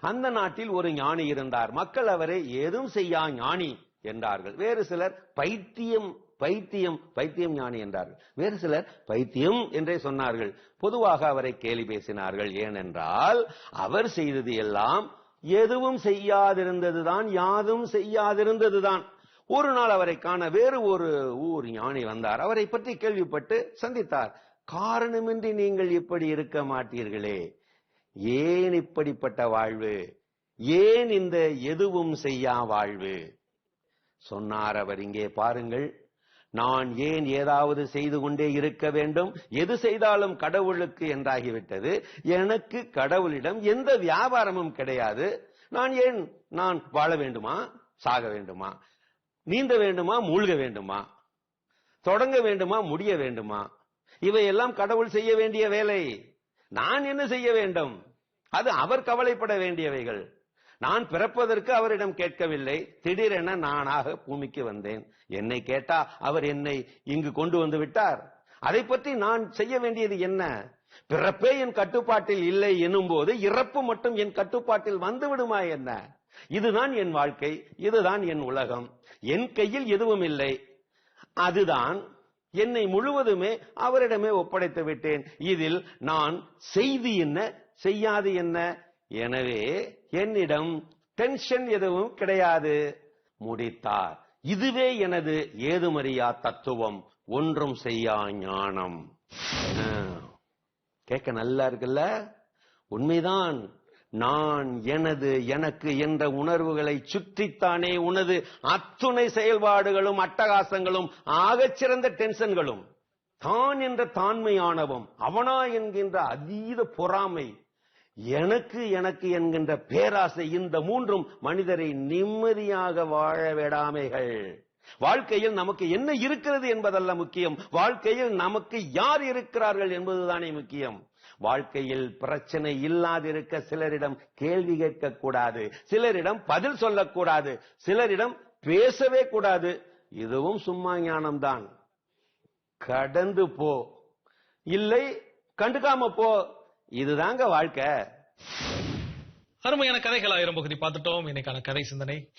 அந்த நாட்டில் ஒரு ஞானி இருந்தார். மக்கள் அவரை ஏதும் செய்யா ஞானி என்றார்கள். வேறு சிலர் பைத்தியம் பைத்தியம் பைத்தியம் ஞானி என்றார்கள். வேறு சிலர் பைத்தியம் என்றே சொன்னார்கள். பொதுவாக அவரை கேலி பேசினார்கள். ஏனென்றால் அவர் செய்தது எல்லாம் எதுவும் செய்யாதிருந்ததுதான் யாதும் செய்யாதிருந்ததுதான் ஒரு நாள் அவரை காண வேறு ஒரு ஊர் ஞானி வந்தார். அவரை பற்றி கேள்விப்பட்டு சந்தித்தார். காரணமின்றி நீங்கள் இப்படி இருக்க மாட்டீர்களே. ஏன் இப்படிப்பட்ட வாழ்வு? ஏன் இந்த எதுவும் செய்யா வாழ்வு? சொன்னார் அவர் இங்கே பாருங்கள் நான் ஏன் ஏதாவது செய்து கொண்டே இருக்க வேண்டும்? எது செய்தாலும் கடவுளுக்கு என்றாகிவிட்டது. எனக்கு கடவுளிடம் எந்த வியாபாரமும் கிடையாது. நான் ஏன் நான் வாழ வேண்டுமா? சாக வேண்டுமா? நீந்த வேண்டுமா? மூழ்க வேண்டுமா? தொடங்க வேண்டுமா? முடிய வேண்டுமா? இவையெல்லாம் கடவுள் செய்ய வேண்டிய வேலை. நான் என்ன செய்ய வேண்டும்? அது அவர் கவலைப்பட வேண்டியவைகள். நான் பிறப்பதற்கு அவரிடம் கேட்கவில்லை. திடீரென நானாக பூமிக்கு வந்தேன். என்னை கேட்டா அவர் என்னை இங்கு கொண்டு வந்து விட்டார். அதை பற்றி நான் செய்ய வேண்டியது என்ன? பிறப்பே என் கட்டுப்பாட்டில் இல்லை எனும் போது இறப்பு மட்டும் என் கட்டுப்பாட்டில் வந்து விடுமா என்ன? இதுதான் என் வாழ்க்கை. இதுதான் என் உலகம். என் கையில் எதுவும் இல்லை. அதுதான் என்னை முழுவதுமே அவரிடமே ஒப்படைத்து விட்டேன். இதில் நான் செய்தி என்ன செய்யாது என்ன? எனவே என்னிடம் டென்ஷன் எதுவும் கிடையாது. முடித்தார். இதுவே எனது ஏதுமறியா தத்துவம். ஒன்றும் செய்யா ஞானம். கேட்க நல்லா இருக்குல்ல? உண்மைதான். நான் எனது எனக்கு என்ற உணர்வுகளை சுற்றித்தானே உனது அத்துணை செயல்பாடுகளும் அட்டகாசங்களும் ஆகச்சிறந்த டென்ஷன்களும் தான் என்ற தாண்மையானவம் அவனா என்கின்ற அதீத பொறாமை எனக்கு எனக்கு என்கின்ற பேராசை இந்த மூன்றும் மனிதரை நிம்மதியாக வாழ விடாமைகள். வாழ்க்கையில் நமக்கு என்ன இருக்கிறது என்பதல்ல முக்கியம். வாழ்க்கையில் நமக்கு யார் இருக்கிறார்கள் என்பதுதானே முக்கியம். வாழ்க்கையில் பிரச்சனை இல்லாதிருக்க சிலரிடம் கேள்வி கேட்க கூடாது சிலரிடம் பதில் சொல்லக்கூடாது சிலரிடம் பேசவே கூடாது. இதுவும் சும்மா ஞானம்தான். கடந்து போ. இல்லை கண்டுக்காம போ. இதுதாங்க வாழ்க்கை. அருமையான கதைகள் ஆயிரம் பகுதி பார்த்துட்டோம். இன்னைக்கான கதை சிந்தனை